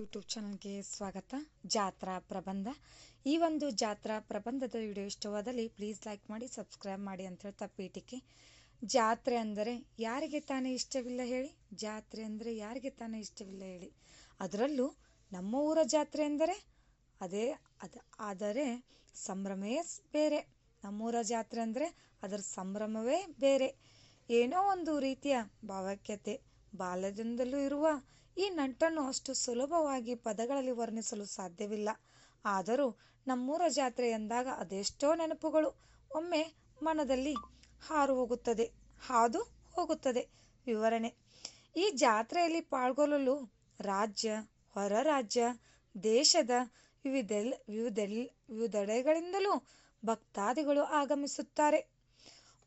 YouTube ಚಾನಲ್ಗೆ ಸ್ವಾಗತ. ಜಾತ್ರಾ ಪ್ರಬಂಧ. ಈ ಒಂದು ಜಾತ್ರಾ ಪ್ರಬಂಧದ ವಿಡಿಯೋ ಇಷ್ಟವಾದಲ್ಲಿ ಪ್ಲೀಸ್ ಲೈಕ್ ಮಾಡಿ, ಸಬ್ಸ್ಕ್ರೈಬ್ ಮಾಡಿ ಅಂತ ಹೇಳ್ತಾ ಪೀಠಿಕೆ ಜಾತ್ರೆ ಅಂದರೆ ಯಾರಿಗೆ ತಾನೇ ಇಷ್ಟವಿಲ್ಲ ಹೇಳಿ? ಜಾತ್ರೆ ಅಂದರೆ ಯಾರಿಗೆ ತಾನೇ ಇಷ್ಟವಿಲ್ಲ ಹೇಳಿ? ಅದರಲ್ಲೂ ನಮ್ಮ ಊರ ಜಾತ್ರೆ ಅಂದರೆ ಅದೇ, ಅದು, ಆದರೆ ಸಂಭ್ರಮವೇ ಬೇರೆ. ನಮ್ಮೂರ ಜಾತ್ರೆ ಅಂದರೆ ಅದರ ಸಂಭ್ರಮವೇ ಬೇರೆ. ಏನೋ ಒಂದು ರೀತಿಯ ಭಾವೈಕ್ಯತೆ, ಬಾಲ್ಯದಿಂದಲೂ ಇರುವ ಈ ನಂಟನ್ನು ಅಷ್ಟು ಸುಲಭವಾಗಿ ಪದಗಳಲ್ಲಿ ವರ್ಣಿಸಲು ಸಾಧ್ಯವಿಲ್ಲ. ಆದರೂ ನಮ್ಮೂರ ಜಾತ್ರೆ ಎಂದಾಗ ಅದೆಷ್ಟೋ ನೆನಪುಗಳು. ಒಮ್ಮೆ ಮನದಲ್ಲಿ ಹಾರು ಹೋಗುತ್ತದೆ, ಹಾದು ಹೋಗುತ್ತದೆ ವಿವರಣೆ. ಈ ಜಾತ್ರೆಯಲ್ಲಿ ಪಾಲ್ಗೊಳ್ಳಲು ರಾಜ್ಯ, ಹೊರ ರಾಜ್ಯ, ದೇಶದ ವಿವಿಧೆಲ್ ವಿವಿಧೆಲ್ ವಿವಿಧೆಡೆಗಳಿಂದಲೂ ಭಕ್ತಾದಿಗಳು ಆಗಮಿಸುತ್ತಾರೆ.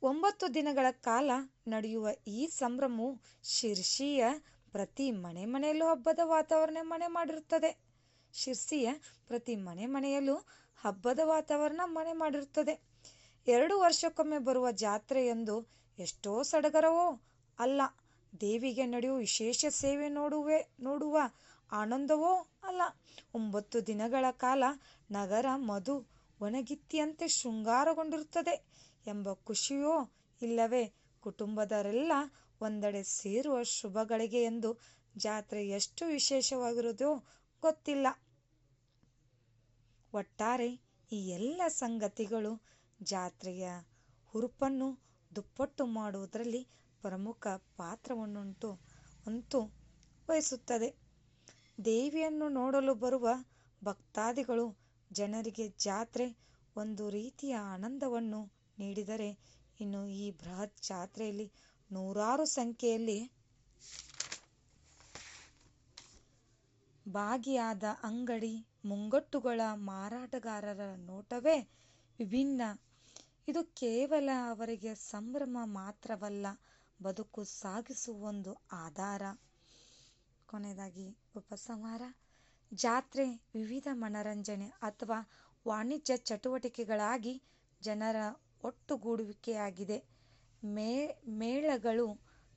ಒಂಬತ್ತು ದಿನಗಳ ಕಾಲ ನಡೆಯುವ ಈ ಸಂಭ್ರಮವು ಶಿರ್ಷಿಯ ಪ್ರತಿ ಮನೆ ಮನೆಯಲ್ಲೂ ಹಬ್ಬದ ವಾತಾವರಣ ಮನೆ ಮಾಡಿರುತ್ತದೆ. ಶಿರ್ಸಿಯ ಪ್ರತಿ ಮನೆ ಮನೆಯಲ್ಲೂ ಹಬ್ಬದ ವಾತಾವರಣ ಮನೆ ಮಾಡಿರುತ್ತದೆ. ಎರಡು ವರ್ಷಕ್ಕೊಮ್ಮೆ ಬರುವ ಜಾತ್ರೆ ಎಂದು ಎಷ್ಟೋ ಸಡಗರವೋ ಅಲ್ಲ. ದೇವಿಗೆ ನಡೆಯುವ ವಿಶೇಷ ಸೇವೆ ನೋಡುವೆ, ನೋಡುವ ಆನಂದವೋ ಅಲ್ಲ. ಒಂಬತ್ತು ದಿನಗಳ ಕಾಲ ನಗರ ಮಧು ಒಣಗಿತ್ತಿಯಂತೆ ಶೃಂಗಾರಗೊಂಡಿರುತ್ತದೆ. ಎಂಬ ಖುಷಿಯೋ ಇಲ್ಲವೇ? ಕುಟುಂಬದವರೆಲ್ಲ ಒಂದೆಡೆ ಸೇರುವ ಶುಭಗಳಿಗೆ ಎಂದು ಜಾತ್ರೆ ಎಷ್ಟು ವಿಶೇಷವಾಗಿರುವುದೋ ಗೊತ್ತಿಲ್ಲ. ಒಟ್ಟಾರೆ ಈ ಎಲ್ಲ ಸಂಗತಿಗಳು ಜಾತ್ರೆಯ ಹುರುಪನ್ನು ದುಪ್ಪಟ್ಟು ಮಾಡುವುದರಲ್ಲಿ ಪ್ರಮುಖ ಪಾತ್ರವನ್ನುಂಟು ಅಂತೂ ವಹಿಸುತ್ತದೆ. ದೇವಿಯನ್ನು ನೋಡಲು ಬರುವ ಭಕ್ತಾದಿಗಳು ಜನರಿಗೆ ಜಾತ್ರೆ ಒಂದು ರೀತಿಯ ಆನಂದವನ್ನು ನೀಡಿದರೆ ಇನ್ನು ಈ ಬೃಹತ್ ಜಾತ್ರೆಯಲ್ಲಿ ನೂರಾರು ಸಂಖ್ಯೆಯಲ್ಲಿ ಭಾಗಿಯಾದ ಅಂಗಡಿ ಮುಂಗಟ್ಟುಗಳ ಮಾರಾಟಗಾರರ ನೋಟವೇ ವಿಭಿನ್ನ. ಇದು ಕೇವಲ ಅವರಿಗೆ ಸಂಭ್ರಮ ಮಾತ್ರವಲ್ಲ, ಬದುಕು ಸಾಗಿಸುವ ಒಂದು ಆಧಾರ. ಕೊನೆಯದಾಗಿ ಉಪಸಂಹಾರ. ಜಾತ್ರೆ ವಿವಿಧ ಮನರಂಜನೆ ಅಥವಾ ವಾಣಿಜ್ಯ ಚಟುವಟಿಕೆಗಳಾಗಿ ಜನರ ಒಟ್ಟುಗೂಡುವಿಕೆಯಾಗಿದೆ. ಮೇ, ಮೇಳಗಳು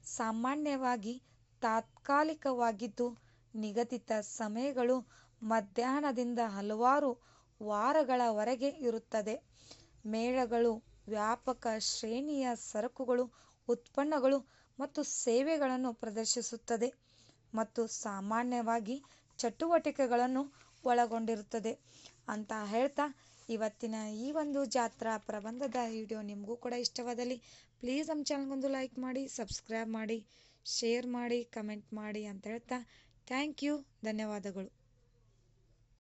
ಸಾಮಾನ್ಯವಾಗಿ ತಾತ್ಕಾಲಿಕವಾಗಿದ್ದು, ನಿಗದಿತ ಸಮಯಗಳು ಮಧ್ಯಾಹ್ನದಿಂದ ಹಲವಾರು ವಾರಗಳವರೆಗೆ ಇರುತ್ತದೆ. ಮೇಳಗಳು, ವ್ಯಾಪಕ ಶ್ರೇಣಿಯ ಸರಕುಗಳು, ಉತ್ಪನ್ನಗಳು ಮತ್ತು ಸೇವೆಗಳನ್ನು ಪ್ರದರ್ಶಿಸುತ್ತದೆ ಮತ್ತು ಸಾಮಾನ್ಯವಾಗಿ ಚಟುವಟಿಕೆಗಳನ್ನು ಒಳಗೊಂಡಿರುತ್ತದೆ. ಅಂತ ಹೇಳ್ತಾ ಇವತ್ತಿನ ಈ ಒಂದು ಜಾತ್ರಾ ಪ್ರಬಂಧದ ವಿಡಿಯೋ ನಿಮಗೂ ಕೂಡ ಇಷ್ಟವಾದಲ್ಲಿ ಪ್ಲೀಸ್ ನಮ್ಮ ಚಾನಲ್ಗೊಂದು ಲೈಕ್ ಮಾಡಿ ಸಬ್ಸ್ಕ್ರೈಬ್ ಮಾಡಿ ಶೇರ್ ಮಾಡಿ ಕಮೆಂಟ್ ಮಾಡಿ ಅಂತ ಹೇಳ್ತಾ ಥ್ಯಾಂಕ್ ಯು ಧನ್ಯವಾದಗಳು.